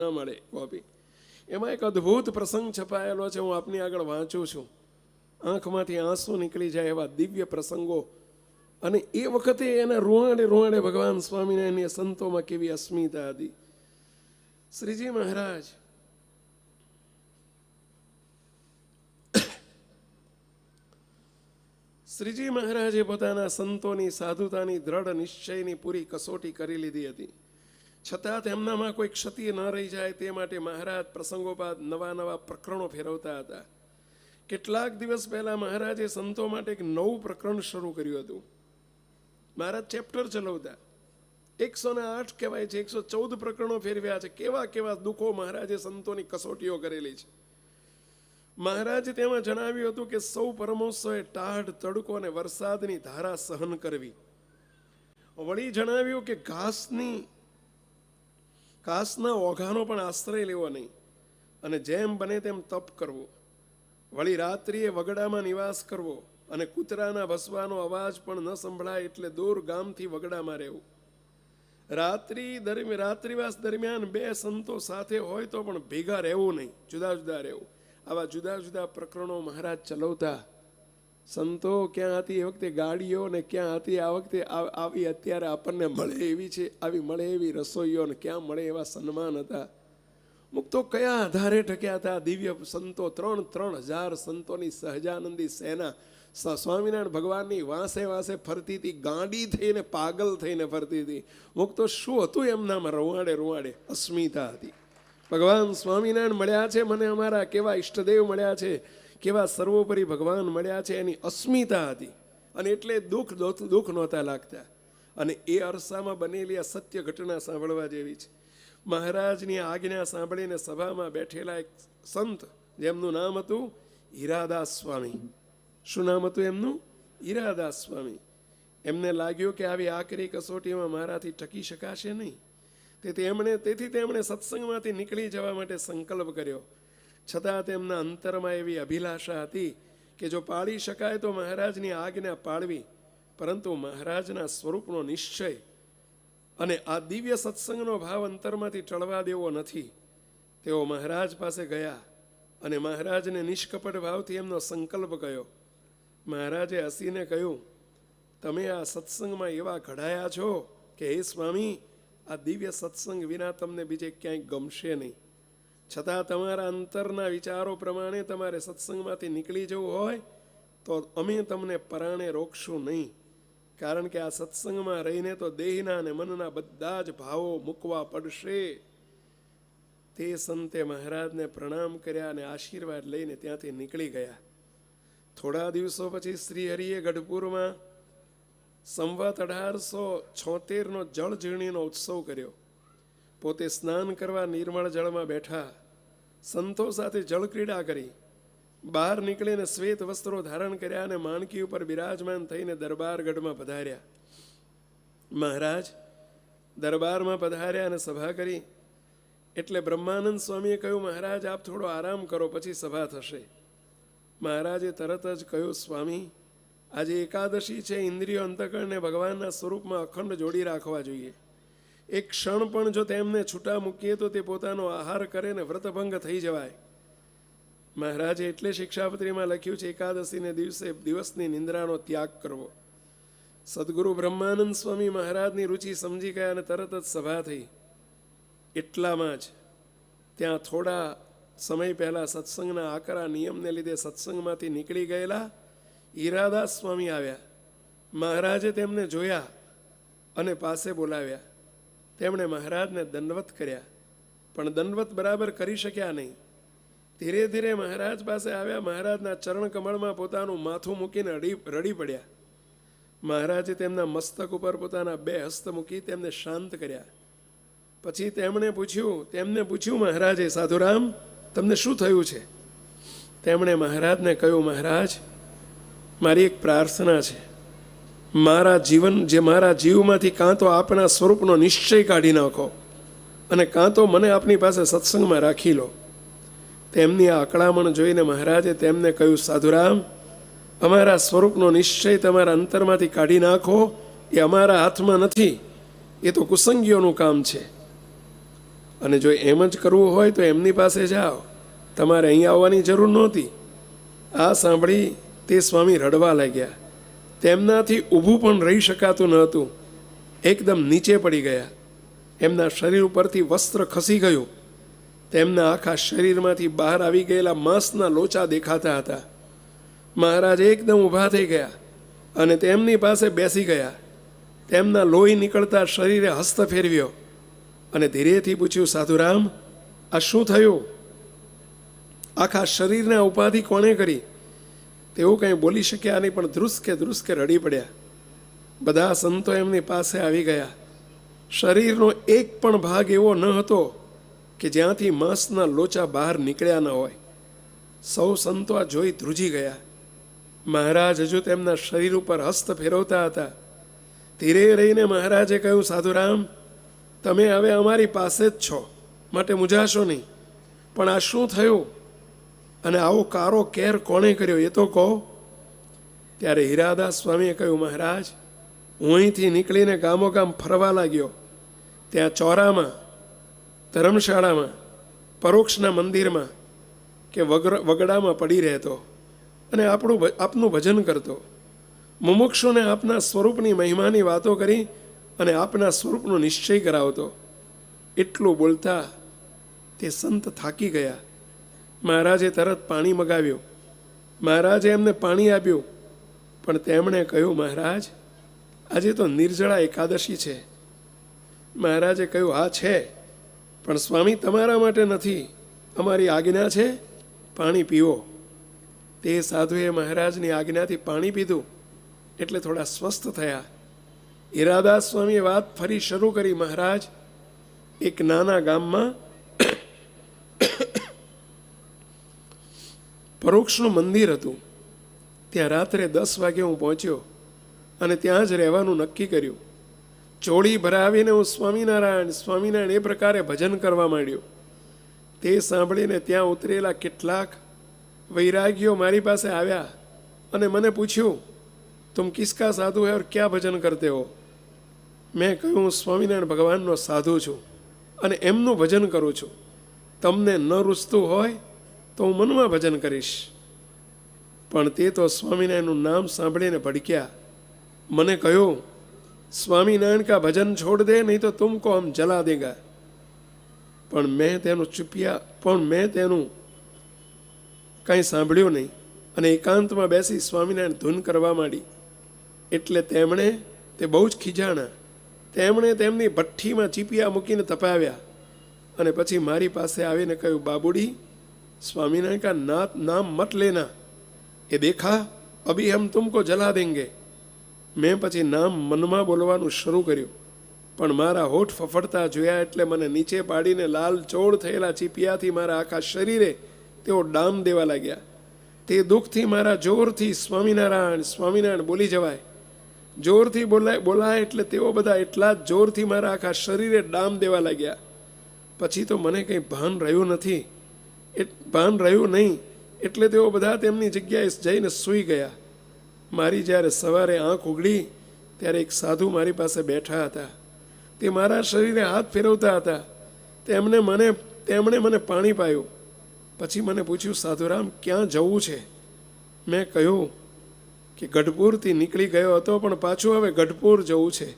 ના મળે કોપી. એમાં એક અદ્ભુત પ્રસંગ છપાયેલો છે, હું આપની આગળ વાંચું છું. આંખમાંથી આંસુ નીકળી જાય એવા દિવ્ય પ્રસંગો. અને એ વખતે એના રૂવાડે રૂવાડે ભગવાન સ્વામિનારાયણની સંતોમાં કેવી અસ્મિતા હતી. શ્રીજી મહારાજ, શ્રીજી મહારાજે પોતાના સંતોની સાધુતાની દ્રઢ નિશ્ચયની પૂરી કસોટી કરી લીધી હતી. છતાં તેમનામાં કોઈ ક્ષતિ ન રહી જાય તે માટે મહારાજ પ્રસંગોપાત નવા નવા પ્રકરણો ફેરવતા હતા. કેટલાક દિવસ પહેલાં મહારાજે સંતો માટે એક નવું પ્રકરણ શરૂ કર્યું હતું. મહારાજ ચેપ્ટર ચલાવતા. એકસો ને આઠ કહેવાય છે એકસો ચૌદ પ્રકરણો ફેરવ્યા છે. કેવા કેવા દુઃખો મહારાજે સંતોની કસોટીઓ કરેલી છે. મહારાજે તેમાં જણાવ્યું હતું કે સૌ પરમોત્સવે ટાઢ, તડકો અને વરસાદની ધારા સહન કરવી. વળી જણાવ્યું કે ઘાસની ઘાસના ઓઘાનો પણ આશ્રય લેવો નહીં. અને જેમ બને તેમ તપ કરવો. વળી રાત્રિએ વગડામાં નિવાસ કરવો અને કૂતરાના ભસવાનો અવાજ પણ ન સંભળાય એટલે દૂર ગામથી વગડામાં રહેવું. રાત્રિ દરમિયાન રાત્રિવાસ દરમિયાન બે સંતો સાથે હોય તો પણ ભેગા રહેવું નહીં. જુદા જુદા રહેવું. આવા જુદા જુદા પ્રકરણો મહારાજ ચલાવતા સંતો ક્યાં હતી એ વખતે, ગાડીઓ ને ક્યાં હતી, આ વખતે આવી અત્યારે આપણને મળે એવી છે, આવી મળે એવી રસોઈઓ ને ક્યાં મળે એવા સન્માન હતા. મુક્તો કયા આધારે ટક્યા હતા? દિવ્ય સંતો, ત્રણ ત્રણ હજાર સંતોની સહજાનંદી સેના. સ્વામિનારાયણ ભગવાનની વાંસે વાંસે ફરતી હતી, ગાંડી થઈને પાગલ થઈને ફરતી હતી. મુક્તો, શું હતું એમનામાં રોવાડે રોવાડે? અસ્મિતા હતી. ભગવાન સ્વામિનારાયણ મળ્યા છે, મને અમારા કેવા ઈષ્ટદેવ મળ્યા છે. કેવા સર્વોપરી ભગવાન મળ્યા છે એની અસ્મિતા હતી. અને એટલે દુઃખ દુઃખ નહોતા લાગતા. અને એ અરસામાં બનેલી આ સત્ય ઘટના સાંભળવા જેવી છે. મહારાજની આજ્ઞા સાંભળીને સભામાં બેઠેલા એક સંત, જેમનું નામ હતું હીરાદાસ સ્વામી શું નામ હતું એમનું? હીરાદાસ સ્વામી એમને લાગ્યું કે આવી આકરી કસોટીમાં મારાથી ટકી શકાશે નહીં. તેથી એમણે તેથી તેમણે સત્સંગમાંથી નીકળી જવા માટે સંકલ્પ કર્યો. છતાં તેમના અંતરમાં એવી અભિલાષા હતી કે જો પાળી શકાય તો મહારાજની આજ્ઞા પાળવી, પરંતુ મહારાજના સ્વરૂપનો નિશ્ચય અને આ દિવ્ય સત્સંગનો ભાવ અંતરમાંથી ટળવા દેવો નથી. તેઓ મહારાજ પાસે ગયા અને મહારાજને નિષ્કપટ ભાવથી એમનો સંકલ્પ કયો મહારાજે હસીને કહ્યું, તમે આ સત્સંગમાં એવા ઘડાયા છો કે હે સ્વામી, આ દિવ્ય સત્સંગ વિના તમને બીજે ક્યાંય ગમશે નહીં. છતાં તમારા અંતરના વિચારો પ્રમાણે તમારે સત્સંગમાંથી નીકળી જવું હોય, તો અમે તમને પરાણે રોકશું નહીં. કારણ કે આ સત્સંગમાં રહીને તો દેહના અને મનના બધા જ ભાવો મૂકવા પડશે. તે સંતે મહારાજને પ્રણામ કર્યા અને આશીર્વાદ લઈને ત્યાંથી નીકળી ગયા. થોડા દિવસો પછી શ્રી હરિએ ગઢપુરમાં સંવત અઢારસો છોતેરનો જળ ઝીણીનો ઉત્સવ કર્યો. પોતે સ્નાન કરવા નિર્મળ જળમાં બેઠા. સંતો સાથે જળક્રીડા કરી. બહાર નીકળીને શ્વેત વસ્ત્રો ધારણ કર્યા અને માણકી ઉપર બિરાજમાન થઈને દરબારગઢમાં પધાર્યા. મહારાજ, દરબારમાં પધાર્યા અને સભા કરી. એટલે બ્રહ્માનંદ સ્વામીએ કહ્યું, મહારાજ, આપ થોડો આરામ કરો, પછી સભા થશે. મહારાજે તરત જ કહ્યું, સ્વામી, આજે એકાદશી છે, ઇન્દ્રિયો અંતકરણને ભગવાનના સ્વરૂપમાં અખંડ જોડી રાખવા જોઈએ. એક ક્ષણ પણ જો તેમને છૂટા મૂકીએ તો તે પોતાનો આહાર કરે ને વ્રતભંગ થઈ જવાય. મહારાજે એટલે શિક્ષાપત્રીમાં લખ્યું છે, એકાદશીને દિવસે દિવસની નિંદ્રાનો ત્યાગ કરવો. સદગુરુ બ્રહ્માનંદ સ્વામી મહારાજની રુચિ સમજી ગયા અને તરત જ સભા થઈ. એટલામાં જ ત્યાં થોડા સમય પહેલાં સત્સંગના આકરા નિયમને લીધે સત્સંગમાંથી નીકળી ગયેલા હીરાદાસ સ્વામી આવ્યા. મહારાજે તેમને જોયા અને પાસે બોલાવ્યા. તેમણે મહારાજને દંડવત કર્યા. પણ દંડવત બરાબર કરી શક્યા નહીં. ધીરે ધીરે મહારાજ પાસે આવ્યા, મહારાજના ચરણ કમળમાં પોતાનું માથું મૂકીને રડી રડી પડ્યા. મહારાજે તેમના મસ્તક ઉપર પોતાના બે હસ્ત મૂકી તેમને શાંત કર્યા. પછી તેમણે પૂછ્યું, તેમને પૂછ્યું મહારાજે, સાધુરામ, તમને શું થયું છે? તેમણે મહારાજને કહ્યું, મહારાજ, મારી એક પ્રાર્થના છે. મારા જીવન જે મારા જીવમાંથી કાં તો આપના સ્વરૂપનો નિશ્ચય કાઢી નાખો અને કાં તો મને આપની પાસે સત્સંગમાં રાખી લો. તેમની આ અકળામણ જોઈને મહારાજે તેમને કહ્યું, સાધુરામ, અમારા સ્વરૂપનો નિશ્ચય તમારા અંતરમાંથી કાઢી નાખો. એ અમારા હાથમાં નથી. એ તો કુસંગીઓનું કામ છે. અને જો એમ જ કરવું હોય તો એમની પાસે જાઓ. તમારે અહીં આવવાની જરૂર નહોતી. આ સાંભળી તે સ્વામી રડવા લાગ્યા. તેમનાથી ઊભું પણ રહી શકાતું ન હતું એકદમ નીચે પડી ગયા. એમના શરીર ઉપરથી વસ્ત્ર ખસી ગયું. તેમના આખા શરીરમાંથી બહાર આવી ગયેલા માંસના લોચા દેખાતા હતા. મહારાજ એકદમ ઊભા થઈ ગયા અને તેમની પાસે બેસી ગયા. તેમના લોહી નીકળતા શરીરે હસ્ત ફેરવ્યો અને ધીરેથી પૂછ્યું, સાધુરામ, આ શું થયું? આખા શરીરને ઉપાધિ કોણે કરી? તેઓ કંઈ બોલી શક્યા નહીં, પણ ધ્રુસકે ધ્રુસકે રડી પડ્યા. બધા સંતો એમની પાસે આવી ગયા. શરીરનો એક પણ ભાગ એવો ન હતો કે જ્યાંથી માંસના લોચા બહાર નીકળ્યા ન હોય. સૌ સંતો આ જોઈ ધ્રુજી ગયા. મહારાજ હજુ તેમના શરીર ઉપર હસ્ત ફેરવતા હતા. ધીરે રહીને મહારાજે કહ્યું, સાધુરામ, તમે હવે અમારી પાસે જ છો. માટે મૂજાશો નહીં. પણ આ શું થયું? અને આવો કારો કેર કોણે કર્યો એ તો કહો. ત્યારે હીરાદાસ સ્વામીએ કહ્યું, મહારાજ, હું અહીંથી નીકળીને ગામો ગામ ફરવા લાગ્યો. ત્યાં ચોરામાં, ધર્મશાળામાં, પરોક્ષના મંદિરમાં કે વગર, વગડામાં પડી રહેતો અને આપણું આપનું ભજન કરતો. મુમુક્ષુને આપના સ્વરૂપની મહિમાની વાતો કરી અને આપના સ્વરૂપનો નિશ્ચય કરાવતો. એટલું બોલતા તે સંત થાકી ગયા. મહારાજે તરત પાણી મગાવ્યું. મહારાજે એમને પાણી આપ્યું. પણ તેમણે કહ્યું, મહારાજ, આજે તો નિર્જળા એકાદશી છે. મહારાજે કહ્યું, હા, છે. પણ સ્વામી તમારા માટે નથી. અમારી આજ્ઞા છે, પાણી પીવો. તે સાધુએ મહારાજની આજ્ઞાથી પાણી પીધું, એટલે થોડા સ્વસ્થ થયા. હિરાદાસ સ્વામીએ વાત ફરી શરૂ કરી, મહારાજ, એક નાના ગામમાં પરોક્ષનું મંદિર હતું. ત્યાં રાત્રે દસ વાગે હું પહોંચ્યો અને ત્યાં જ રહેવાનું નક્કી કર્યું. ચોળી ભરાવીને હું સ્વામિનારાયણ સ્વામિનારાયણ એ પ્રકારે ભજન કરવા માંડ્યો. તે સાંભળીને ત્યાં ઉતરેલા કેટલાક વૈરાગીઓ મારી પાસે આવ્યા અને મને પૂછ્યું, તુમ કિસકા સાધુ હે ઓર ક્યાં ભજન કરતે હો? મેં કહ્યું, હું સ્વામિનારાયણ ભગવાનનો સાધુ છું અને એમનું ભજન કરું છું. તમને ન રૂસતું હોય તો હું મનમાં ભજન કરીશ. પણ તે તો સ્વામિનારાયણનું નામ સાંભળીને ભડક્યા. મને કહ્યું, સ્વામિનારાયણ કા ભજન છોડ દે, નહીં તો તુમકો હમ જલા દેગા. પણ મેં તેનું ચૂપિયા, પણ મેં તેનું કાંઈ સાંભળ્યું નહીં. અને એકાંતમાં બેસી સ્વામિનારાયણ ધૂન કરવા માંડી. એટલે તેમણે તે બહુ જ ખીજાણા. તેમણે તેમની ભઠ્ઠીમાં ચીપિયા મૂકીને તપાવ્યા. અને પછી મારી પાસે આવીને કહ્યું, બાબુડી स्वामीनारायण का नात नाम मत लेना ये देखा अभी हम तुमको जला देंगे મેં પછી નામ મનમાં બોલવાનું શરૂ કર્યું પણ મારા હોઠ ફફડતા જોયા એટલે મને નીચે પાડીને લાલ ચોળ થયેલા ચીપિયાથી મારા આખા શરીરે તેઓ ડામ દેવા લાગ્યા તે દુઃખથી મારા જોરથી સ્વામિનારાયણ સ્વામિનારાયણ બોલી જવાય જોરથી બોલાય બોલાય એટલે તેઓ બધા એટલા જ જોરથી મારા આખા શરીરે ડામ દેવા લાગ્યા પછી તો મને કંઈ ભાન રહ્યું નથી એ ભાન રહ્યું નહીં, એટલે તેઓ બધા તેમની જગ્યાએ જઈને સૂઈ ગયા. મારી જ્યારે સવારે આંખ ઉગડી, ત્યારે એક સાધુ મારી પાસે બેઠા હતા. તે મારા શરીરે હાથ ફેરવતા હતા. તેમણે મને તેમણે મને પાણી પાયું. પછી મને પૂછ્યું, સાધુરામ, ક્યાં જવું છે? મેં કહ્યું કે, ગઢપુરથી નીકળી ગયો હતો, પણ પાછું હવે ગઢપુર જવું છે.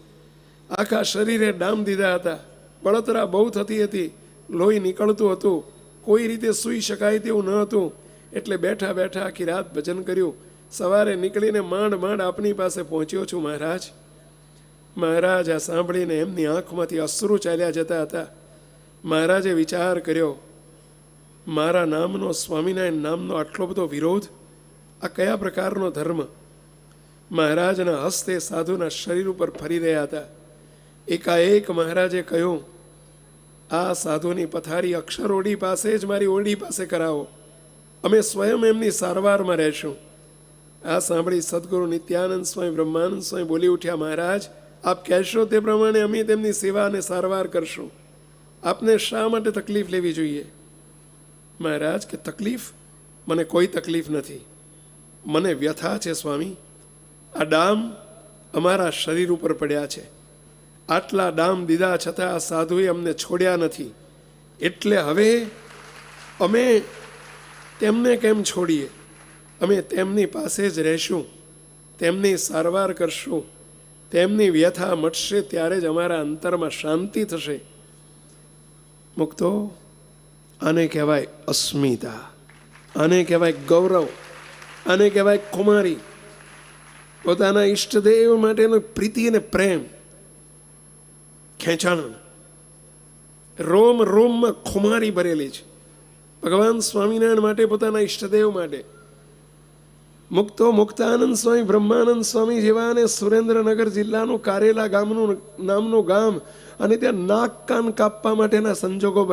આખા શરીરે ડામ દીધા હતા. બળતરા બહુ થતી હતી. લોહી નીકળતું હતું. કોઈ રીતે સૂઈ શકાય તેવું ન હતું. એટલે બેઠા બેઠા આખી રાત ભજન કર્યું. સવારે નીકળીને માંડ માંડ આપની પાસે પહોંચ્યો છું મહારાજ. મહારાજ, આ સાંભળીને એમની આંખમાંથી અશ્રુ ચાલ્યા જતા હતા. મહારાજે વિચાર કર્યો, મારા નામનો સ્વામિનારાયણ નામનો આટલો બધો વિરોધ? આ કયા પ્રકારનો ધર્મ? મહારાજના હસ્તે સાધુના શરીર ઉપર ફરી રહ્યા હતા. એકાએક મહારાજે કહ્યું આ સાધુની પથારી અક્ષર ઓડી પાસે જ મારી ઓડી પાસે કરાવો. અમે સ્વયં એમની સારવારમાં રહેશું. આ સાંભળી સદગુરુ નિત્યાનંદ સ્વામી બ્રહ્માનંદ સ્વામી બોલી ઉઠ્યા, મહારાજ, આપ કહેશો તે પ્રમાણે અમે તેમની સેવા અને સારવાર કરશું. આપને શા માટે તકલીફ લેવી જોઈએ? મહારાજ, કે તકલીફ? મને કોઈ તકલીફ નથી. મને વ્યથા છે સ્વામી. આ ડામ અમારા શરીર ઉપર પડ્યા છે. આટલા ડામ દીધા છતાં આ સાધુએ અમને છોડ્યા નથી. એટલે હવે અમે તેમને કેમ છોડીએ? અમે તેમની પાસે જ રહેશું, તેમની સારવાર કરશું, તેમની વ્યથા મટશે ત્યારે જ અમારા અંતરમાં શાંતિ થશે. મુક્તો, આને કહેવાય અસ્મિતા, આને કહેવાય ગૌરવ, આને કહેવાય કુમારી. પોતાના ઈષ્ટદેવ માટેનો પ્રીતિ અને પ્રેમ ખેંચાણ. રોમ રોમમાં ખુમારી ભરેલી છે. ભગવાન સ્વામિનારાયણ માટે પોતાના ઈષ્ટદેવ માટે. મુક્તો, મુક્તાનંદ સ્વામી, બ્રહ્માનંદ સ્વામી જેવા અને સુરેન્દ્રનગર જિલ્લાનું કારેલા ગામનું નામનું ગામ અને ત્યાં નાક કાન કાપવા માટેના સંજોગો બને